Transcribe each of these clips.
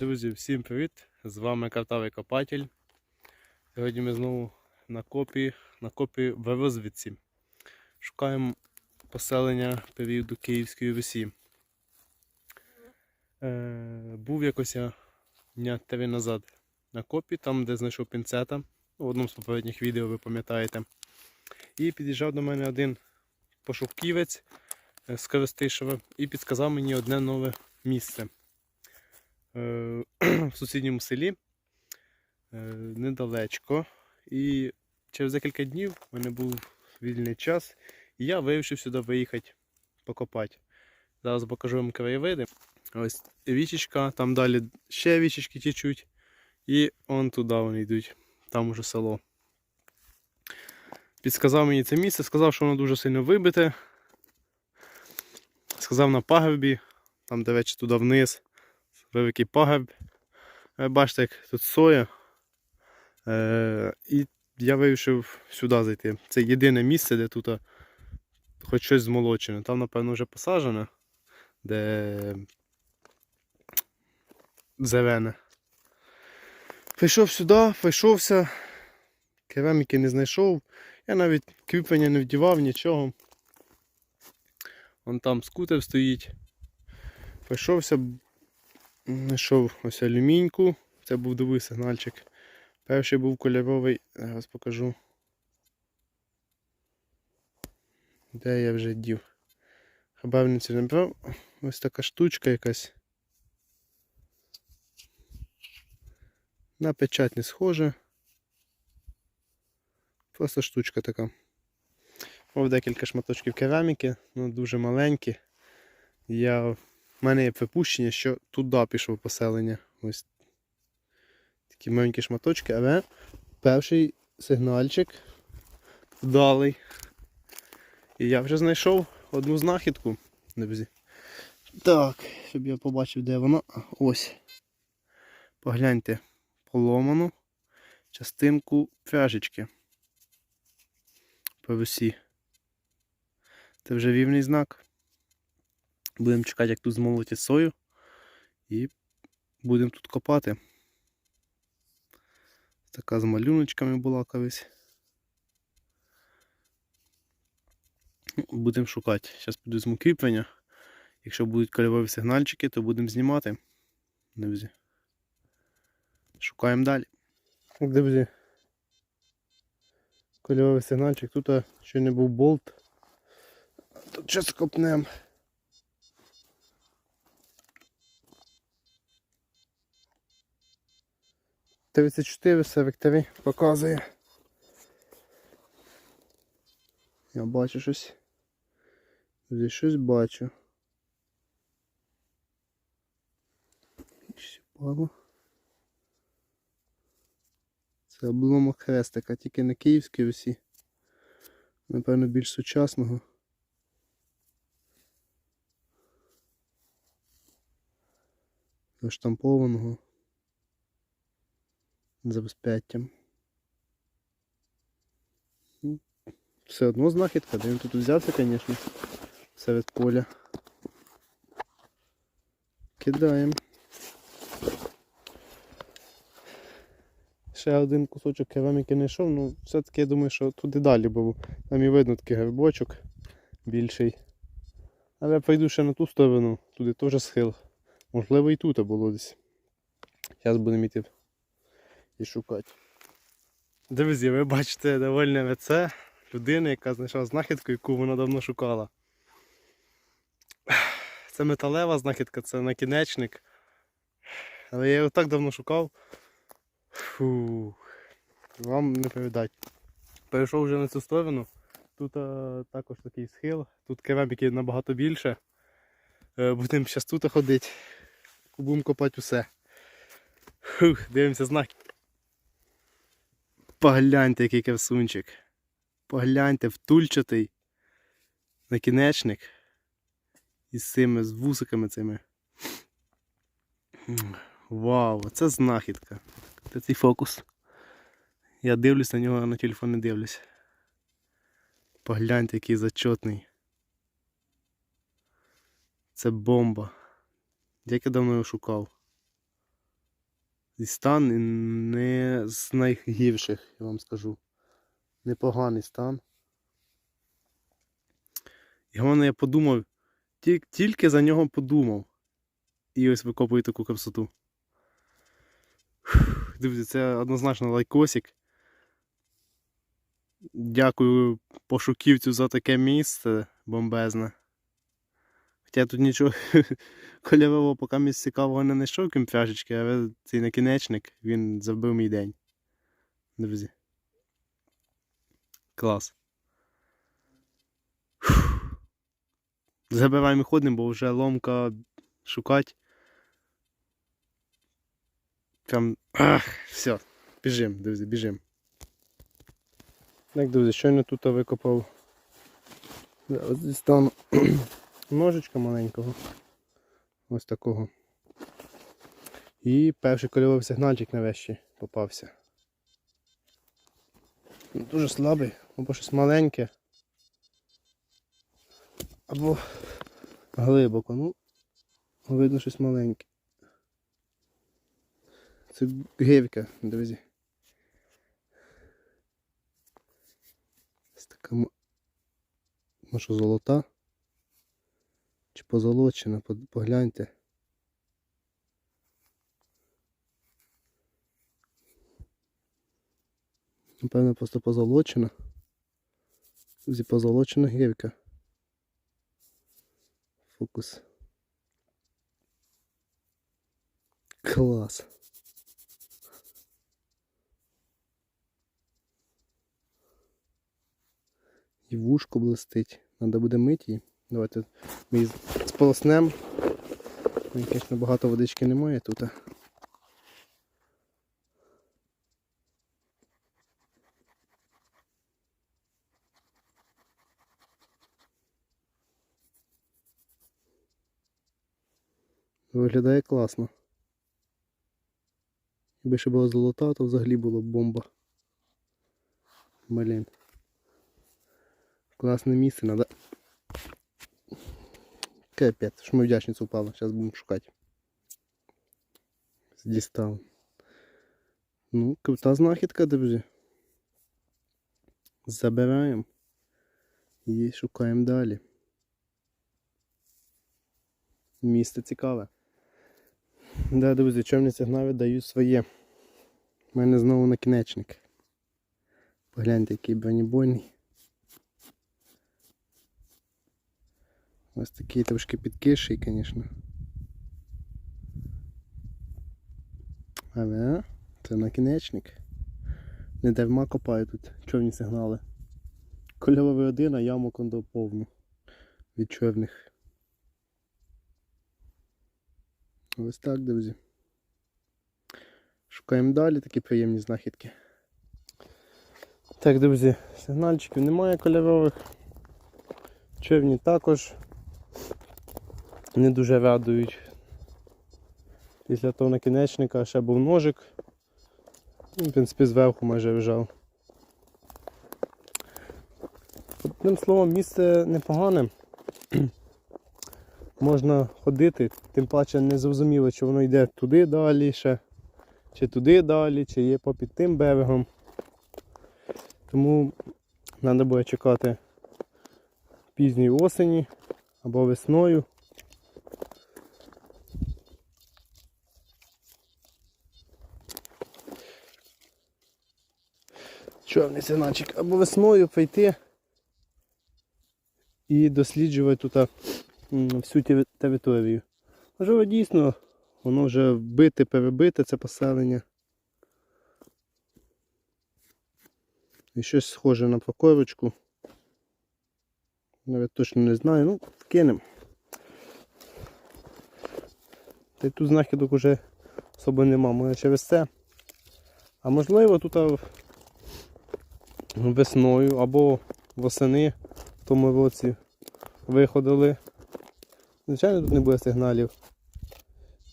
Друзі, всім привіт! З вами Картавий Копатель. Сьогодні ми знову на копі, на копі в розвідці. Шукаємо поселення періоду Київської Русі. Е, був якось я дня три назад на копі, там де знайшов пінцета. В одному з попередніх відео ви пам'ятаєте. І під'їжджав до мене один пошуківець е, з Коростишева і підказав мені одне нове місце е, в сусідньому селі е, недалечко. І через декілька днів в мене був вільний час, і я вирішив сюди виїхати покопати. Зараз покажу вам краєвиди. Ось річечка, там далі ще річечки течуть. І он туди вони йдуть, там уже село. Підсказав мені це місце, сказав, що воно дуже сильно вибите. Сказав на пагорбі, там, до речі, туди вниз великий пагорб. Е, Бачите, як тут соя. Е, і я вирішив сюди зайти. Це єдине місце, де тут хоч щось змолочене. Там, напевно, вже посаджено, де зелене. Прийшов сюди, прийшовся, кераміки не знайшов. Я навіть кріплення не вдівав, нічого. Вон там скутер стоїть. Прийшовся, знайшов ось алюміньку. Це був довий сигнальчик. Перший був кольоровий, зараз покажу. Де я вже дів? Хабарниці не брав. Ось така штучка якась. На печать не схоже. Просто штучка така. Мав декілька шматочків кераміки, ну дуже маленькі. Я... У мене є припущення, що туди пішло поселення. Ось такі маленькі шматочки, але перший сигнальчик вдалий. І я вже знайшов одну знахідку. Друзі. Так, щоб я побачив, де вона. Ось. Погляньте поломану частинку пряжечки по. Це вже вірний знак. Будемо чекати, як тут змолоті сою. І будемо тут копати. Така з малюночками була колись. Ну, Будемо шукати. Зараз підвізьму кріплення. Якщо будуть кольорові сигнальчики, то будемо знімати. Друзі. Шукаємо далі. Друзі. Кольоровий сигнальчик. Тут ще не був болт. Тут щось копнемо. Тридцять чотири сорок три показує. Я бачу щось. Друзі, щось бачу. Упало. Це обломок хрестика, тільки на київській усі. Напевно, більш сучасного. Заштампованого. З розп'яттям. Ну, Все одно знахідка, де він тут взявся, звісно, серед поля. Кидаємо. Ще один кусочок кераміки не йшов, ну все-таки я думаю, що туди далі був. Там і видно такий грибочок більший. Але я пойду ще на ту сторону, туди теж схил. Можливо і тут було десь. Зараз будемо йти і шукати. Друзі, ви бачите довольне лице людини, яка знайшла знахідку, яку вона давно шукала. Це металева знахідка, це накінечник. Але я його так давно шукав. Фу. Вам не передать. Перейшов вже на цю сторону. Тут а, також такий схил, тут кераміки набагато більше. Е, будемо зараз тут ходити. Будемо копати усе. Фух, дивимося знаки. Погляньте, який красунчик. Погляньте, втульчатий накінечник. Із цими з вусиками цими. Вау, це знахідка. Це цей фокус. Я дивлюсь на нього, а на телефон не дивлюсь. Погляньте, який зачетний. Це бомба. Як я давно його шукав. І стан не з найгірших, я вам скажу. Непоганий стан. І головне, я подумав, ті- тільки за нього подумав. І ось викопую таку красоту. Друзі, це однозначно лайкосик. Дякую пошуківцю за таке місце бомбезне. Хоча тут нічого кольорового поки місць цікавого не знайшов, крім пляшечки, але цей накінечник, він забив мій день. Друзі. Клас. Забираємо і ходимо, бо вже ломка шукати. Прям. Ах, все. Біжим, друзі, біжим. Так, друзі, щойно тут викопав. Ось дістану ножичка маленького. Ось такого. І перший кольоровий сигнальчик нарешті попався. Ну, Дуже слабий, або щось маленьке. Або глибоко, ну, видно щось маленьке. Це гивка, друзі. Ось така ну що, золота? Чи позолочена, погляньте. Напевно, просто позолочена. Друзі, позолочена гірка. Фокус. Клас. І вушко блистить. Надо буде мити її. Давайте ми її сполоснем. Ну, Звісно, багато водички немає тут. Виглядає класно. Якби ще була золота, то взагалі була б бомба. Блін. Класне місце, надо. Капець, ж ми вдячницю впала, зараз будемо шукати. Дістав. Ну, крута знахідка, друзі. Забираємо і шукаємо далі. Місце цікаве. Да, друзі, човні сигнали дають своє. У мене знову накінечник. Погляньте, який бронебойний. Ось такий трошки підкиший, звісно. Але це накінечник. Не дарма копаю тут човні сигнали. Кольорова один, а яму кондо повну від чорних. Ось так, друзі. Шукаємо далі такі приємні знахідки. Так, друзі, сигнальчиків немає кольорових. Човні також не дуже радують. Після того накінечника ще був ножик. Він, в принципі, зверху майже лежав. Одним словом, місце непогане. Можна ходити, тим паче не зрозуміло, чи воно йде туди далі ще, чи туди далі, чи є попід тим берегом. Тому треба буде чекати пізньої осені або весною. Чорний сигнальчик, або весною прийти і досліджувати тут всю територію. Можливо, дійсно, воно вже вбите, перебите це поселення. І щось схоже на покорочку. Навіть точно не знаю, ну, кинемо. Та й тут знахідок уже особо нема, може через це. А можливо тут весною або восени в тому році виходили. Звичайно, тут не буде сигналів.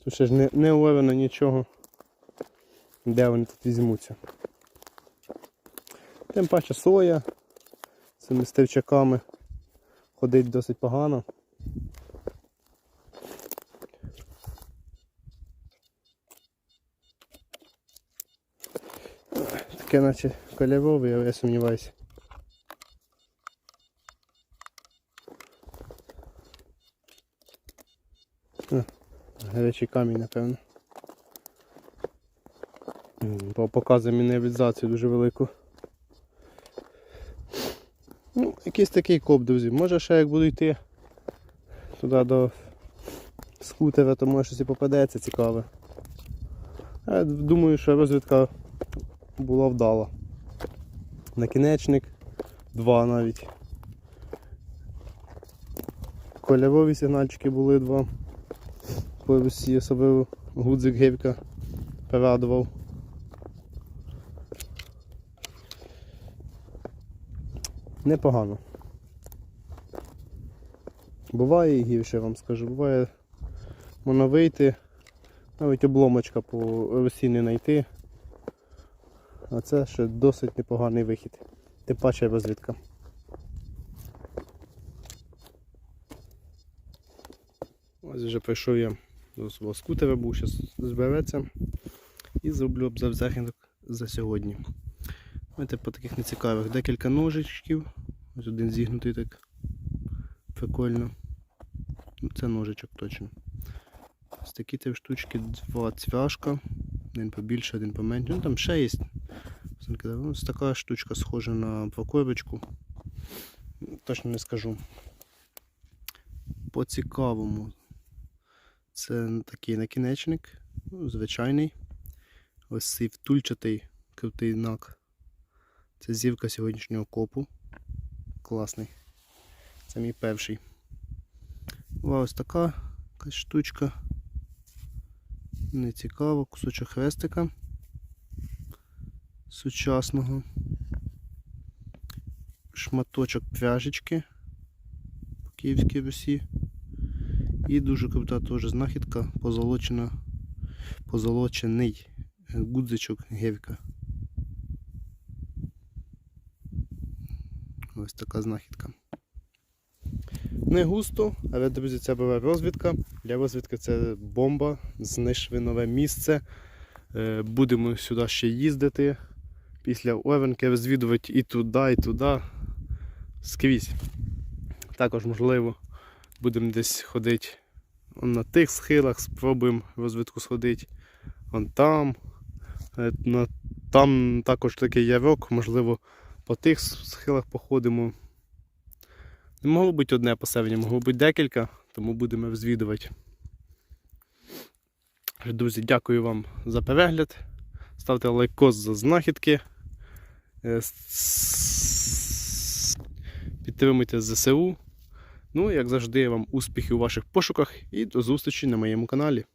Тут ще ж не, не уверено нічого, де вони тут візьмуться. Тим паче соя з цими стивчаками ходить досить погано. таке наче кольоровий, але я сумніваюся. Гарячий камінь, напевно. Показує мінералізацію дуже велику. Ну, якийсь такий коп, друзі. Може ще як буду йти туди до скутера, то може щось і попадеться цікаве. Я думаю, що розвідка була вдала. Накінечник, два навіть. Кольорові сигнальчики були два. По Росії особливо гудзик гірка порадував. Непогано. Буває і гірше, вам скажу. Буває можна вийти, навіть обломочка по Росії не знайти. А це ще досить непоганий вихід. Тим паче розвідка. Ось вже прийшов я до свого скутера, був зараз збереться і зроблю обзор західок за сьогодні. Ось по таких нецікавих декілька ножичків. Ось один зігнутий так прикольно. Ну, Це ножичок точно. Ось такі три штучки, два цвяшка. Один побільше, один поменше. Ну там ще є. Ось така штучка схожа на прокорбочку. Точно не скажу. По цікавому. Це такий накінечник, ну, звичайний. Ось цей втульчатий крутий нак. Це зірка сьогоднішнього копу. Класний. Це мій перший. Була ось така якась штучка. Не цікаво, кусочок хрестика сучасного. Шматочок пряжечки по Київській Русі. І дуже крута теж знахідка позолочена, позолочений гудзичок гірка. Ось така знахідка. Не густо, але, друзі, це була розвідка. Для розвідки це бомба, знайшли нове місце. Е, Будемо сюди ще їздити. Після Овенки розвідувати і туди, і туди. Скрізь. Також, можливо, будемо десь ходити на тих схилах, спробуємо розвідку сходити. Вон там. Е, Там також такий ярок, можливо, по тих схилах походимо. Не могло бути одне поселення, могло бути декілька, тому будемо розвідувати. Друзі, дякую вам за перегляд. Ставте лайкос за знахідки. Е, Підтримуйте ЗСУ. Ну, як завжди, вам успіхів у ваших пошуках і до зустрічі на моєму каналі.